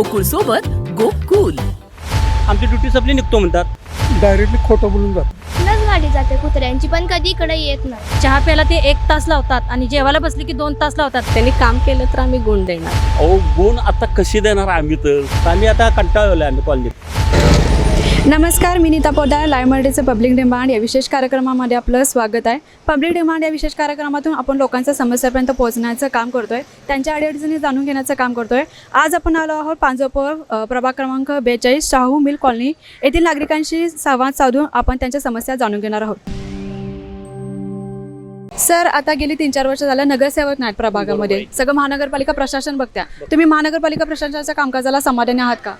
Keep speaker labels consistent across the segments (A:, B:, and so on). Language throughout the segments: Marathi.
A: गोकुळ सोबत गोकुल.
B: आमची ड्युटी संपली निघतो म्हणतात.
C: डायरेक्टली खोटं बोलून जात.
D: इकडंच गाडी जाते कुत्र्यांची पण कधी इकडे येत नाही.
E: चहा प्यायला ते एक तास लावतात आणि जेवायला बसली की दोन तास लावतात.
F: त्यांनी काम केलं तर आम्ही गुण देणार.
B: अहो गुण आता कशी देणार आम्ही तर? आम्ही आता कंटाळलो आम्ही कॉलनीत.
G: नमस्कार मी नीता पोदार लाईव्ह मराठीचं पब्लिक डिमांड या विशेष कार्यक्रमामध्ये आपलं स्वागत आहे. पब्लिक डिमांड या विशेष कार्यक्रमातून आपण लोकांच्या समस्यापर्यंत पोहोचण्याचं काम करतोय. त्यांच्या अडीअडचणी जाणून घेण्याचं काम करतोय. आज आपण आलो आहोत पांजोपर प्रभाग क्रमांक बेचाळीस शाहू मिल कॉलनी येथील नागरिकांशी संवाद साधून आपण त्यांच्या समस्या जाणून घेणार आहोत. सर आता गेली तीन चार वर्ष झालं नगरसेवक नाहीत प्रभागामध्ये. सगळं महानगरपालिका प्रशासन बघत्या. तुम्ही महानगरपालिका प्रशासनाच्या कामकाजाला समाधानी आहात का?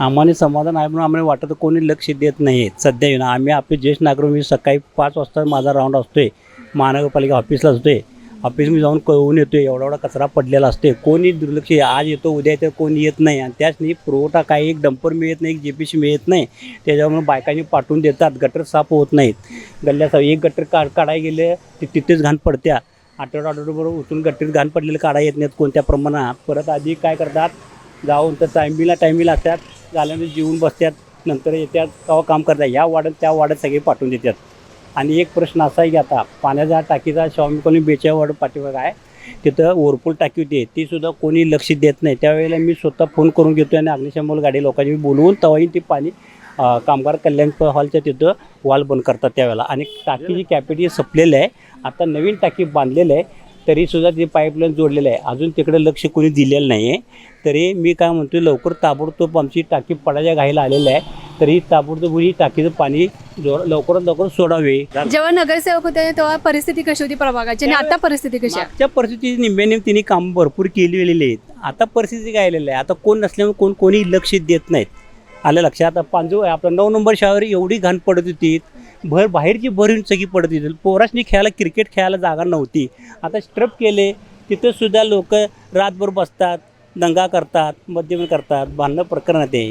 B: आम्हाला समाधान आहे म्हणून आम्हाला वाटतं कोणी लक्ष देत नाही. सध्या येऊन आम्ही आपले ज्येष्ठ नागरिक मी सकाळी पाच वाजता माझा राऊंड असतो आहे महानगरपालिका ऑफिसला असतो ऑफिस मी जाऊन कळवून येतोय. एवढा एवढा कचरा पडलेला असते कोणी दुर्लक्ष आज येतो उद्या येतो कोणी येत नाही. आणि त्याच नाही पुरवठा काही एक डंपर मिळत नाही एक जे पी सी मिळत नाही. त्याच्यामुळे बायकांनी पाठवून देतात. गटर साफ होत नाहीत. गल्ल्याचा एक गटर काढ काढायला गेले ते तिथेच घाण पडत्या. आठवडा आठवड्याबरोबर उचलून गटरीत घाण पडलेलं काढा येत नाहीत कोणत्या प्रमाणात. परत आधी काय करतात? जाऊन तर टायमिंगला टायमिंग असतात. झाल्यानंतर जीवन बसतात नंतर येतात तेव्हा काम करतात. ह्या वाड्यात त्या वाड्यात सगळे पाठवून देतात आणि एक प्रश्न असा आहे की आता पाण्याचा टाकीचा स्वामी कोणी बेच्या वाड पाठीमाग आहे तिथं ओरपूल टाकी होती. ती सुद्धा कोणी लक्ष देत नाही. त्यावेळेला मी स्वतः फोन करून घेतो आणि अग्निशमन गाडी लोकांनी बोलवून तेव्हाही ती पाणी कामगार कल्याण हॉलच्या तिथं वॉल बंद करतात त्यावेळेला. आणि टाकीची कॅपॅसिटी संपलेलं आहे. आता नवीन टाकी बांधलेलं आहे. तरीसुद्धा ते पाईपलाईन जोडलेलं आहे अजून तिकडे लक्ष कोणी दिलेलं नाही आहे तरी मी काय म्हणतो लवकर ताबडतोब आमची टाकी पडायच्या घाईला आलेलं आहे. तरी ताबडतोब ही टाकीचं पाणी जोर लवकरात लवकर सोडावे.
G: जेव्हा नगरसेवक होते तेव्हा परिस्थिती कशी होती प्रभागाची? आणि आता परिस्थिती कशी आहे?
B: मागच्या परिस्थितीची निम्म्याने तिने काम भरपूर केलेली आहेत. आता परिस्थिती काय आलेली आहे? आता कोण नसल्यामुळे कोण कोणी लक्ष देत नाहीत. आलं लक्षात? आता पांजू आपला नऊ नंबर शाळेवर एवढी घाण पडत होती. भर बाहेरची भर येऊन सगळी पडत होती. पोराशनी खेळायला क्रिकेट खेळायला जागा नव्हती. आता स्ट्रप केले तिथं सुद्धा लोक रातभर बसतात दंगा करतात मद्यपान करतात भांडणं प्रकरण ते.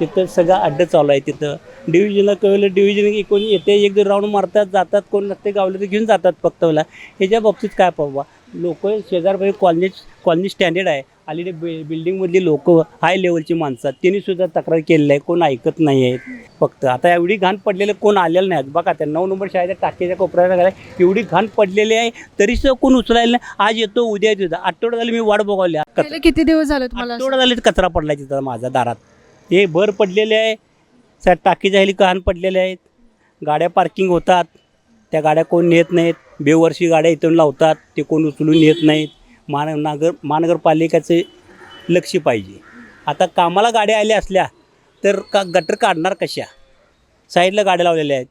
B: तिथं सगळं अड्डं चालू आहे तिथं. डिव्हिजनला कळलं डिव्हिजन कोणी येते एक दोन राऊंड मारतात जातात कोण नसते गावले तर घेऊन जातात फक्त मला ह्याच्या बाबतीत काय बाबा लोक शेजारपाई कॉलनी कॉलनी स्टँडर्ड आहे. आलेले बि बिल्डिंगमधली लोक हाय लेवलची माणसं त्यांनी सुद्धा तक्रार केलेली आहे. कोण ऐकत नाही आहेत फक्त आता एवढी घाण पडलेलं कोण आलेलं नाही बघा त्या नऊ नंबर शाळेच्या टाकीच्या कोपऱ्याला गेला एवढी घाण पडलेली आहे तरी सुद्धा कोण उचलायला नाही. आज येतो उद्या येतो. आठवडा झाली मी वाट बघावली.
G: किती दिवस झाले तुम्हाला
B: आठवडा झाले कचरा पडला तिथं माझ्या दारात. हे भर पडलेले आहे. त्या टाकीच्या ह्याली घाण पडलेले आहेत. गाड्या पार्किंग होतात. त्या गाड्या कोण नेत नाहीत. बेवर्षी गाड्या इथून लावतात. ते कोण उचलून नेत नाहीत. महानगर नागर महानगरपालिकेचे लक्ष पाहिजे. आता कामाला गाड्या आल्या असल्या तर का गटर काढणार कशा? साईडला गाड्या लावलेल्या आहेत.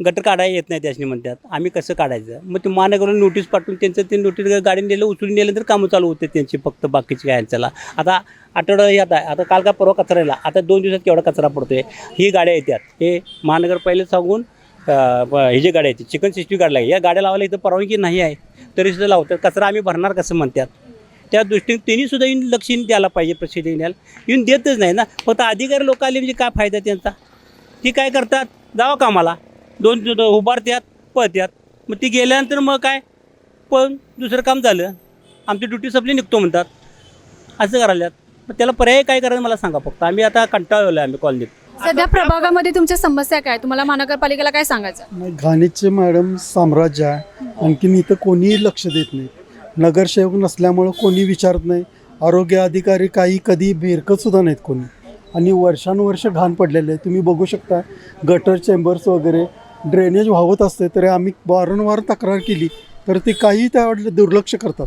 B: गटर काढायला येत नाही त्याच्यानी म्हणतात. आम्ही कसं काढायचं? मग ते महानगरला नोटीस पाठवून त्यांचं ते नोटीस गाडीने नेलं उचलून नेलं तर कामं चालू होते त्यांची फक्त बाकीची काय चला आता आठवडा येत आहे आता काल का परवा कचरा येला आता दोन दिवसात केवढा कचरा पडतो आहे ही गाड्या येतात. हे महानगर पहिले सांगून हे जे गाड्या आहेत चिकन सिस्टी गाड्या या गाड्या लावायला इथं परवानगी नाही आहे. तरी सुद्धा लावतात. कचरा आम्ही भरणार कसं म्हणतात? त्या दृष्टीने त्यांनी सुद्धा येऊन लक्ष द्यायला पाहिजे प्रसिद्धी द्यायला येऊन देतच नाही ना. फक्त अधिकारी लोक आले म्हणजे काय फायदा त्यांचा? ती काय करतात? जावं कामाला. दोन दो- दो- उभारत्यात पळत्यात. मग ती गेल्यानंतर मग काय? पण दुसरं काम झालं. आमची ड्युटी संपली निघतो म्हणतात. असं करायल्यात. मग त्याला पर्याय काय करायचं मला सांगा फक्त. आम्ही आता कंटाळलो आहे आम्ही कॉलनीत.
G: सध्या प्रभागामध्ये तुमच्या समस्या काय? तुम्हाला महानगरपालिकेला काय सांगायचं?
C: नाही घाणीचे मॅडम साम्राज्य आहे. आणखीन इथं कोणीही लक्ष देत नाही. नगरसेवक नसल्यामुळं कोणी विचारत नाही. आरोग्य अधिकारी काही कधी बेरकत सुद्धा नाहीत कोणी. आणि वर्षानुवर्ष घाण पडलेले आहे. तुम्ही बघू शकता गटर चेंबर्स वगैरे ड्रेनेज वाहत असते तरी आम्ही वारंवार तक्रार केली तर ते काही त्याकडे दुर्लक्ष करतात.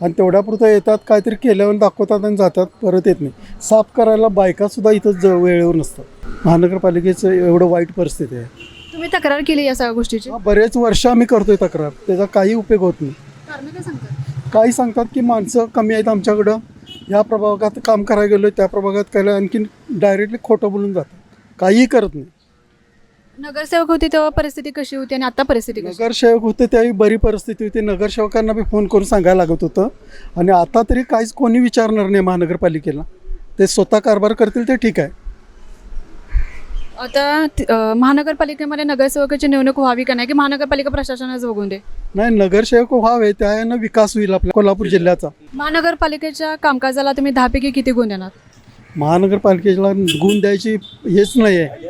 C: आणि तेवढ्यापुरतं येतात काहीतरी केल्यावर दाखवतात आणि जातात परत येत नाही. साफ करायला बायकासुद्धा इथं ज वेळेवर नसतात. महानगरपालिकेचं एवढं वाईट परिस्थिती आहे.
G: तुम्ही तक्रार केली या सगळ्या गोष्टीची?
C: बरेच वर्ष आम्ही करतोय तक्रार. त्याचा काही उपयोग होत नाही.
G: कारण काय सांगतात?
C: काही सांगतात की माणसं कमी आहेत आमच्याकडं. या प्रभागात काम करायला गेलो त्या प्रभागात केलं आणखीन डायरेक्टली खोटं बोलून जातात. काहीही करत नाही.
G: नगरसेवक होती तेव्हा परिस्थिती कशी होती आणि आता परिस्थिती कशी?
C: नगरसेवक होते त्यावेळी बरी परिस्थिती होती. नगरसेवकांना बी फोन करून सांगायला लागत होतं. आणि आता तरी काहीच कोणी विचारणार नाही महानगरपालिकेला. ते स्वतः कारभार करतील ते ठीक आहे.
G: आता ति- अं, महानगरपालिकेमध्ये नगरसेवकाची निवडणूक व्हावी का नाही? की महानगरपालिका प्रशासनाच बघून दे?
C: नाही नगरसेवक व्हावे त्यानं विकास होईल आपल्या कोल्हापूर जिल्ह्याचा.
G: महानगरपालिकेच्या कामकाजाला तुम्ही दहापैकी किती गुण देणार?
C: महानगरपालिकेला गुण द्यायची हेच नाही आहे.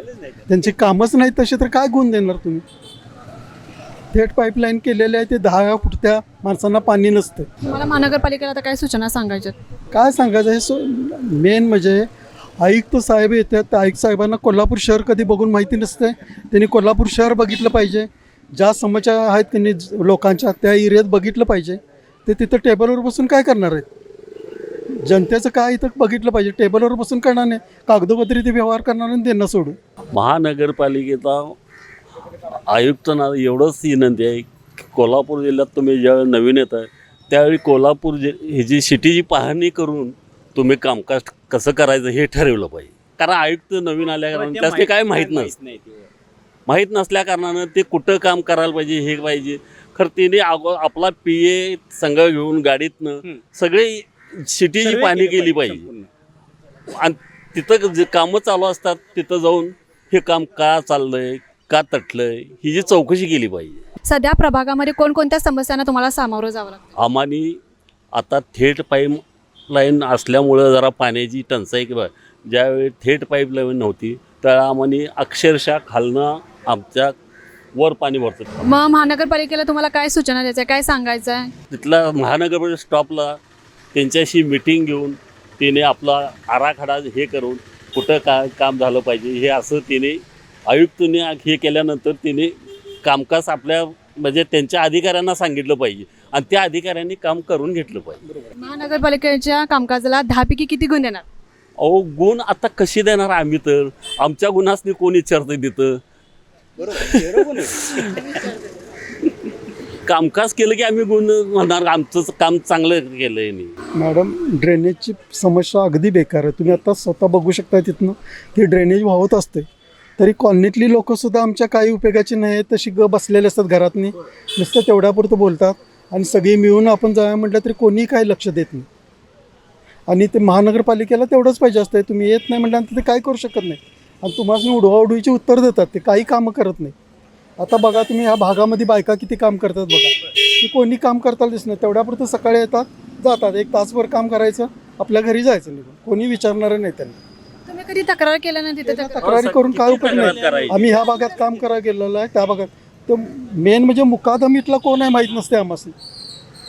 C: त्यांची कामच नाही तसे तर काय गुण देणार तुम्ही? थेट पाईपलाईन केलेले आहे ते दहा फुटत्या माणसांना पाणी नसतं.
G: तुम्हाला महानगरपालिकेला आता काय सूचना सांगायच्या
C: काय सांगायचं हे सो मेन म्हणजे आयुक्त साहेब येतात त्या आयुक्त साहेबांना कोल्हापूर शहर कधी बघून माहिती नसते त्यांनी कोल्हापूर शहर बघितलं पाहिजे. ज्या समस्या आहेत त्यांनी लोकांच्या त्या एरियात बघितलं पाहिजे. ते तिथं टेबलवर बसून काय करणार आहेत? जनतेचं काय इथं बघितलं पाहिजे? टेबलवर बसून करणार नाही. कागदोपत्री ते व्यवहार करणार आणि त्यांना सोडून.
H: महानगरपालिकेचा आयुक्तांना एवढंच विनंती आहे की कोल्हापूर जिल्ह्यात तुम्ही ज्यावेळी नवीन येत आहे त्यावेळी कोल्हापूर जि ही जी सिटीची पाहणी करून तुम्ही कामकाज कसं करायचं हे ठरवलं पाहिजे. कारण आयुक्त नवीन आल्या कारण त्याचे काय माहीत नसतं. माहीत नसल्या कारणानं ते कुठं काम करायला पाहिजे हे पाहिजे. खरं तिने अगो आपला पी ए संघ घेऊन गाडीतनं सगळे सिटीची पाहणी केली पाहिजे आणि तिथं जे कामं चालू असतात तिथं जाऊन हे काम का चाललंय का तटलंय ही जी चौकशी केली पाहिजे.
G: सध्या प्रभागामध्ये कोणकोणत्या समस्यांना तुम्हाला सामोरं जावं लागतं?
H: आम्हाने आता थेट पाईप लाईन असल्यामुळं जरा पाण्याची टंचाई किंवा ज्यावेळी थेट पाईप लाईन नव्हती त्या आम्हाने अक्षरशः खालनं आमच्या वर पाणी भरतं.
G: मग महानगरपालिकेला तुम्हाला काय सूचना द्यायच्या काय सांगायचं आहे?
H: तिथला महानगर स्टॉपला त्यांच्याशी मिटिंग घेऊन तिने आपला आराखडा हे करून कुठं काय काम झालं पाहिजे हे असं तिने आयुक्तने हे केल्यानंतर तिने कामकाज आपल्या म्हणजे त्यांच्या अधिकाऱ्यांना सांगितलं पाहिजे. आणि त्या अधिकाऱ्यांनी काम करून घेतलं पाहिजे.
G: महानगरपालिकेच्या कामकाजाला दहापैकी किती गुण देणार?
H: अहो गुण आता कशी देणार आम्ही तर? आमच्या गुणासनी कोण विचारतं तिथं कामकाज केलं की आम्ही गुण म्हणणार आमचं काम चांगलं केलं यांनी
C: मॅडम ड्रेनेजची समस्या अगदी बेकार आहे. तुम्ही आता स्वतः बघू शकता तिथनं ती ड्रेनेज वाहत असते तरी कॉलनीतली लोकंसुद्धा आमच्या काही उपयोगाची नाही आहेत तशी ग बसलेले असतात घरातनी. नुसतं तेवढ्यापुरतं बोलतात आणि सगळी मिळून आपण जाऊया म्हटलं तरी कोणीही काही लक्ष देत नाही. आणि ते महानगरपालिकेला तेवढंच पाहिजे असतं तुम्ही येत नाही म्हटल्यानंतर ते काय करू शकत नाही. आणि तुम्हाला उडवाउडवीची उत्तर देतात. ते काही कामं करत नाही. आता बघा तुम्ही ह्या भागामध्ये बायका किती काम करतात बघा. की कोणी काम करताना दिसत नाही. तेवढ्यापुरतं सकाळी येतात जातात. एक तासभर काम करायचं आपल्या घरी जायचं निघून. कोणी विचारणारं नाही त्यांना.
G: तुम्ही कधी तक्रार केलं नाही तिथे
C: तक्रारी? करून काय उपयोग
H: तक्रार
C: नाही. आम्ही ह्या भागात काम करायला गेलेलो आहे त्या भागात. तो मेन म्हणजे मुकादम इथला कोण आहे माहीत नसते आम्हाला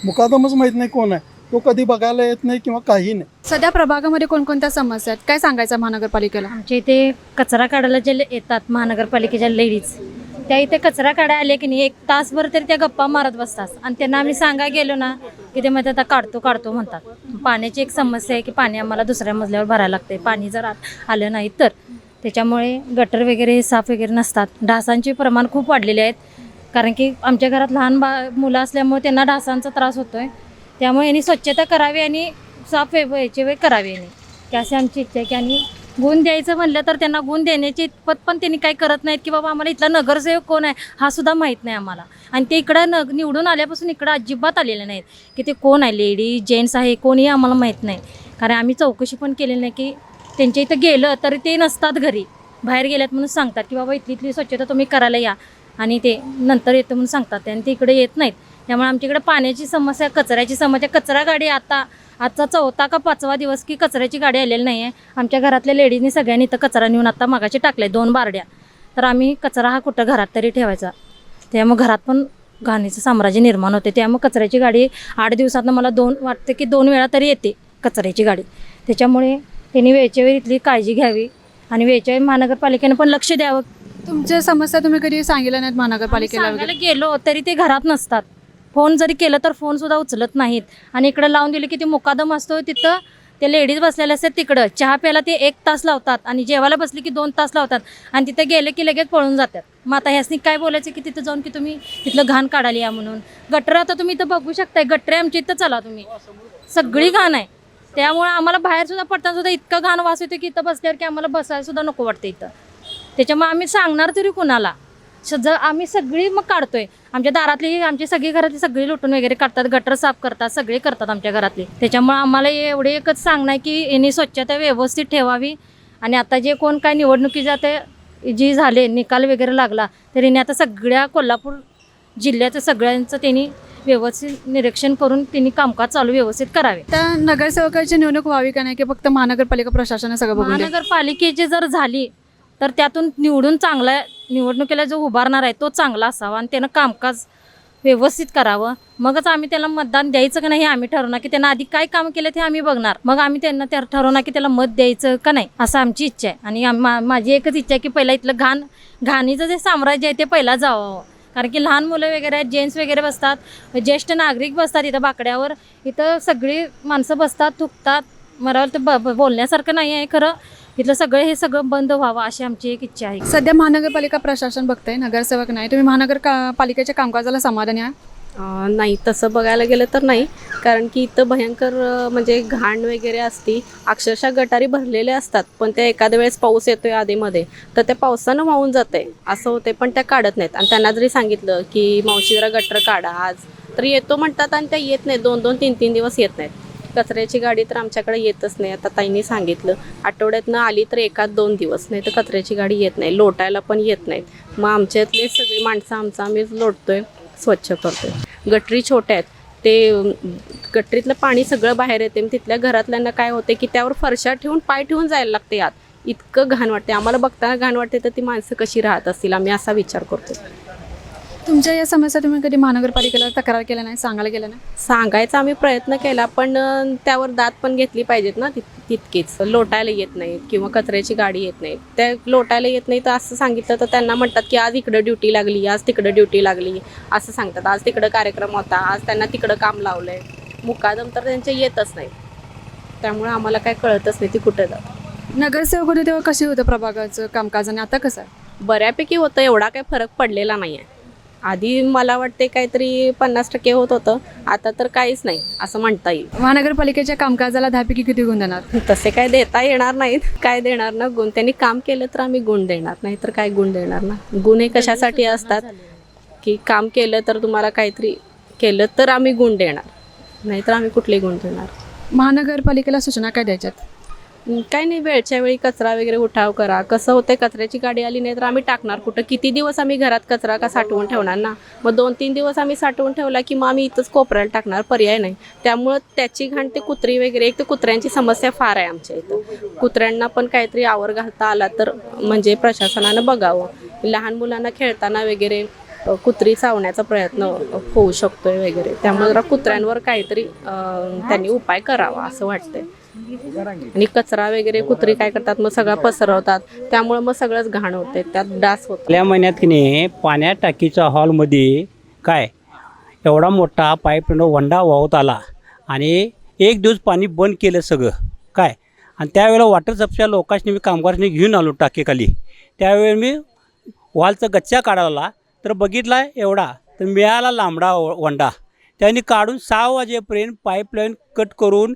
C: मुकादमच माहीत नाही कोण आहे. तो कधी बघायला येत नाही किंवा काही नाही.
G: सध्या प्रभागामध्ये कोणकोणत्या समस्या आहेत? काय सांगायचं महानगरपालिकेला?
E: आमच्या इथे कचरा काढायला जे येतात महानगरपालिकेच्या लेडीज. त्या इथे कचरा काढायला आले की नाही एक तासभर तरी त्या गप्पा मारत बसतात. आणि त्यांना आम्ही सांगा गेलो ना की ते म्हणतात आता काढतो काढतो म्हणतात. पाण्याची एक समस्या आहे की पाणी आम्हाला दुसऱ्या मजल्यावर भरायला लागते पाणी जर आलं नाही तर. त्याच्यामुळे गटर वगैरे हे साफ वगैरे नसतात. डासांचे प्रमाण खूप वाढलेले आहेत. कारण की आमच्या घरात लहान बा मुलं असल्यामुळे त्यांना डासांचा त्रास होतो आहे त्यामुळे यांनी स्वच्छता करावी आणि साफ वे व्हायचे वे करावे यांनी. की अशी आमची इच्छा आहे की आणि गुण द्यायचं म्हणलं तर त्यांना गुण देण्याची इतपत पण त्यांनी काही करत नाहीत की बाबा आम्हाला इथला नगरसेवक कोण आहे हा सुद्धा माहीत नाही आम्हाला. आणि ते इकडं न निवडून आल्यापासून इकडं अजिबात आलेले नाहीत की ते कोण आहे लेडी जेंट्स आहे कोणीही आम्हाला माहीत नाही. कारण आम्ही चौकशी पण केलेली नाही की त्यांच्या इथं गेलं तरी ते नसतात घरी. बाहेर गेल्यात म्हणून सांगतात की बाबा इथली इथली स्वच्छता तुम्ही करायला या. आणि ते नंतर येतं म्हणून सांगतात आणि ते इकडे येत नाहीत. त्यामुळे आमच्याकडे पाण्याची समस्या कचऱ्याची समस्या. कचरा गाडी आता आजचा चौथा का पाचवा दिवस की कचऱ्याची गाडी आलेली नाही आहे आमच्या घरातल्या लेडीजनी सगळ्यांनी इथं कचरा नेऊन आता मागाचे टाकले दोन बारड्या. तर आम्ही कचरा हा कुठं घरात तरी ठेवायचा. त्यामुळे घरात पण घाणीचं साम्राज्य निर्माण होते. त्यामुळे कचऱ्याची गाडी आठ दिवसातनं मला दोन वाटते की दोन वेळा तरी येते कचऱ्याची गाडी. त्याच्यामुळे त्यांनी वेळच्या वेळी इथली काळजी घ्यावी आणि वेळच्या वेळी महानगरपालिकेनं पण लक्ष द्यावं.
G: तुमच्या समस्या तुम्ही कधी सांगितल्या नाहीत महानगरपालिकेला वगैरे?
E: गेलो तरी ते घरात नसतात. फोन जरी केलं तर फोनसुद्धा उचलत नाहीत. आणि इकडं लावून दिले की ते मुकादम असतो तिथं. ते लेडीज बसलेले असतात तिकडं. चहा प्यायला ते एक तास लावतात आणि जेवायला बसले की दोन तास लावतात. आणि तिथे गेले की लगेच पळून जातात. मग आता ह्यासनी काय बोलायचं की तिथं जाऊन की तुम्ही तिथलं घाण काढाली या म्हणून. गटर आता तुम्ही इथं बघू शकताय. गटरे आमच्या इथं चला तुम्ही. सगळी घाण आहे. त्यामुळे आम्हाला बाहेर सुद्धा पडताना सुद्धा इतका घाण वास येतो की इथं बसल्यावर की आम्हाला बसायला सुद्धा नको वाटतं इथं. त्याच्यामुळे आम्ही सांगणार तरी कुणाला? जर आम्ही सगळी मग काढतोय. आमच्या दारातली आमची सगळी घरातली सगळी लुटून वगैरे काढतात गटर साफ करतात सगळे करतात आमच्या घरातले. त्याच्यामुळे आम्हाला एवढे एकच सांगणं आहे की यांनी स्वच्छता व्यवस्थित ठेवावी आणि आता जे कोण काय निवडणुकीचे आता जी झाले निकाल वगैरे लागला तर यांनी आता सगळ्या कोल्हापूर जिल्ह्याचं सगळ्यांचं त्यांनी व्यवस्थित निरीक्षण करून त्यांनी कामकाज चालू व्यवस्थित करावे.
G: त्या नगरसेवकाची निवडणूक व्हावी का नाही की फक्त महानगरपालिका प्रशासनाने सगळं?
E: महानगरपालिकेची जर झाली तर त्यातून निवडून चांगला निवडणुकीला जो उभारणार आहे तो चांगला असावा आणि त्यानं कामकाज व्यवस्थित करावं. मगच आम्ही त्याला मतदान द्यायचं का नाही हे आम्ही ठरवणार की त्यांना आधी काय काम केलं ते आम्ही बघणार. मग आम्ही त्यांना त्या ठरवणार की त्याला मत द्यायचं का नाही असं आमची इच्छा आहे. आणि मा- माझी एकच इच्छा आहे की पहिला इथलं घाण घाणीचं जे साम्राज्य आहे ते पहिला जावं कारण की लहान मुलं वगैरे आहेत जेंट्स वगैरे बसतात ज्येष्ठ नागरिक बसतात इथं बाकड्यावर. इथं सगळी माणसं बसतात थुकतात. मला तर ब- बोलण्यासारखं नाही आहे खरं. इथलं सगळं हे सगळं बंद व्हावं अशी आमची एक इच्छा आहे.
G: सध्या महानगरपालिका प्रशासन बघतंय नगरसेवक नाही. तुम्ही महानगर का पालिकेच्या कामकाजाला समाधानी आहे
F: नाही तसं बघायला गेलं तर नाही. कारण की इथं भयंकर म्हणजे घाण वगैरे असती. अक्षरशः गटारी भरलेल्या असतात पण त्या एखाद्या वेळेस पाऊस येतोय आधीमध्ये तर त्या पावसानं वाहून जाते असं होते पण त्या काढत नाहीत. आणि त्यांना जरी सांगितलं की मावशी जरा गटर काढा आज. तर येतो म्हणतात आणि त्या येत नाहीत. दोन दोन तीन तीन दिवस येत नाहीत. कचऱ्याची गाडी तर आमच्याकडे येतच नाही. आता ताईंनी सांगितलं आठवड्यातनं आली तर एकाच दोन दिवस नाही तर कचऱ्याची गाडी येत नाही लोटायला पण येत नाहीत. मग आमच्यातले सगळी माणसं आमचं आम्हीच लोटतोय स्वच्छ करतोय. गटरी छोट्या आहेत. ते गटरीतलं पाणी सगळं बाहेर येते. मग तिथल्या घरातल्यांना काय होते की त्यावर फरशा ठेवून पाय ठेवून जायला लागते आत इतकं घाण वाटते. आम्हाला बघताना घाण वाटते तर ती माणसं कशी राहत असतील? आम्ही असा विचार करतो
G: तुमच्या या समस्या तुम्ही कधी महानगरपालिकेला तक्रार केल्या नाही सांगायला गेलं नाही?
F: सांगायचा आम्ही प्रयत्न केला पण अं, त्यावर दात पण घेतली पाहिजेत ना तितकीच. लोटायला येत नाहीत किंवा कचऱ्याची गाडी येत नाही त्या लोटायला येत नाही तर असं सांगितलं तर त्यांना म्हणतात की आज इकडं ड्युटी लागली आज तिकडं ड्युटी लागली असं सांगतात. आज तिकडं कार्यक्रम होता आज त्यांना तिकडं काम लावलंय. मुकादम तर त्यांचे येतच नाही त्यामुळे आम्हाला काय कळतच नाही ती कुठे जात
G: नगरसेवक होते तेव्हा कशी होतं प्रभागाचं कामकाज आणि आता कसं आहे?
F: बऱ्यापैकी होतं एवढा काही फरक पडलेला नाही आहे आधी मला वाटते काहीतरी पन्नास टक्के होत होतं. आता तर काहीच नाही असं म्हणता येईल.
G: महानगरपालिकेच्या कामकाजाला दहापैकी किती गुण देणार?
F: तसे काय देता येणार नाहीत. काय देणार ना गुण? त्यांनी काम केलं तर आम्ही गुण देणार नाही तर काय गुण देणार ना? गुण हे कशासाठी असतात? की काम केलं तर तुम्हाला काहीतरी केलं तर आम्ही गुण देणार नाहीतर आम्ही कुठले गुण देणार?
G: महानगरपालिकेला सूचना काय द्यायच्यात?
F: काय नाही वेळच्या वेळी कचरा वगैरे उठाव करा. कसं होतं कचऱ्याची गाडी आली नाही तर आम्ही टाकणार कुठं? किती दिवस आम्ही घरात कचरा का साठवून ठेवणार ना? मग दोन तीन दिवस आम्ही साठवून ठेवला की मग आम्ही इथंच कोपऱ्याला टाकणार पर्याय नाही. त्यामुळं त्याची घाण ते कुत्री वगैरे एक तर कुत्र्यांची समस्या फार आहे आमच्या इथं. कुत्र्यांना पण काहीतरी आवर घालता आला तर म्हणजे प्रशासनानं बघावं. लहान मुलांना खेळताना वगैरे कुत्री चावण्याचा प्रयत्न होऊ शकतोय वगैरे. त्यामुळे जरा कुत्र्यांवर काहीतरी त्यांनी उपाय करावा असं वाटतंय. आणि कचरा वगैरे कुत्री काय करतात मग सगळा पसरवतात. त्यामुळे मग सगळंच घाण होते त्यात डास होतो.
B: आपल्या महिन्यात की नाही पाण्या टाकीच्या हॉलमध्ये काय एवढा मोठा पाईपनं वंडा वाहत आला आणि एक दिवस पाणी बंद केलं सगळं काय? आणि त्यावेळेला वॉटर सप्सच्या लोकांनी मी कामगारांनी घेऊन आलो टाकीखाली. त्यावेळी मी वॉलचा गच्चा काढायला तर बघितला एवढा तर मिळाला लांबडा वंडा. त्यांनी काढून सहा वाजेपर्यंत पाईपलाईन कट करून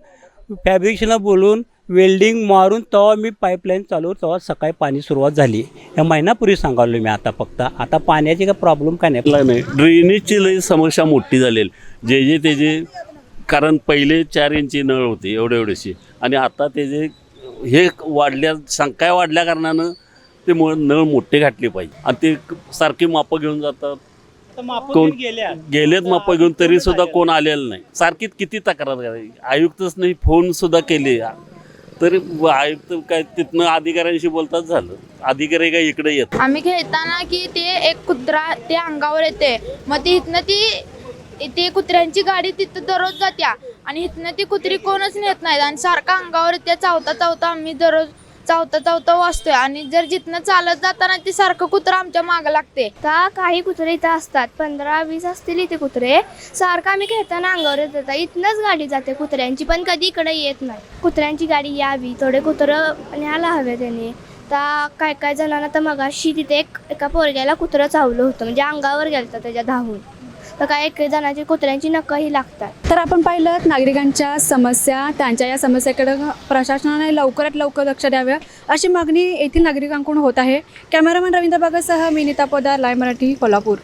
B: फॅब्रिकेशनला बोलून वेल्डिंग मारून तेव्हा मी पाईपलाईन चालू तेव्हा सकाळी पाणी सुरुवात झाली. या महिनापूर्वी सांगालो मी आता फक्त. आता पाण्याची काय प्रॉब्लेम काय नाही.
H: नाही ड्रेनेजची लई समस्या मोठी झालेली. जे जे त्याचे कारण पहिले चार इंची नळ होते एवढे एवढेशी. आणि आता त्याचे हे वाढल्या संख्या वाढल्या कारणानं ते मुळे नळ मोठे घातले पाहिजे. आणि ते सारखी मापं घेऊन जातात. कोण गेलेत मापं घेऊन तरी सुद्धा कोण आलेलं नाही. सारखीच किती तक्रार करायची आयुक्तच नाही फोन सुद्धा केले. तरी आयुक्त काय तिथनं अधिकाऱ्यांशी बोलतात झालं. अधिकारी काय इकडे येत
D: आम्ही खेळताना की ते एक कुत्रा ते अंगावर येते. मग ती इथनं ती ते कुत्र्यांची गाडी तिथं दररोज जात्या. आणि इथनं ती कुत्री कोणच नेत नाहीत. आणि सारखा अंगावर येते चावता चावता आम्ही दररोज चावता चावता वाचतोय आणि जर जिथनं चालत जाताना ती सारखं कुत्रं आमच्या मागं लागते. का? काही कुत्रे इथं असतात. पंधरा वीस असतील इथे कुत्रे. सारखं आम्ही खेळताना अंगावर येत येतात इथनंच गाडी जाते कुत्र्यांची पण कधी इकडे येत नाही. कुत्र्यांची गाडी यावी थोडे कुत्रं न्यायला हवे त्यांनी. तर काय काय जणांना तर मगाशी तिथे एक एका पोरग्याला कुत्रं चावलं होतं. म्हणजे अंगावर गेलं त्याच्या धावून. तर काही एक जणांची कुत्र्यांची नखही लागतात.
G: तर आपण पाहिलं नागरिकांच्या समस्या त्यांच्या या समस्येकडे प्रशासनाने लवकरात लवकर लक्ष द्यावं अशी मागणी येथील नागरिकांकडून होत आहे. कॅमेरामॅन रवींद्र बागासह मी नीता पोदार लाय मराठी कोल्हापूर.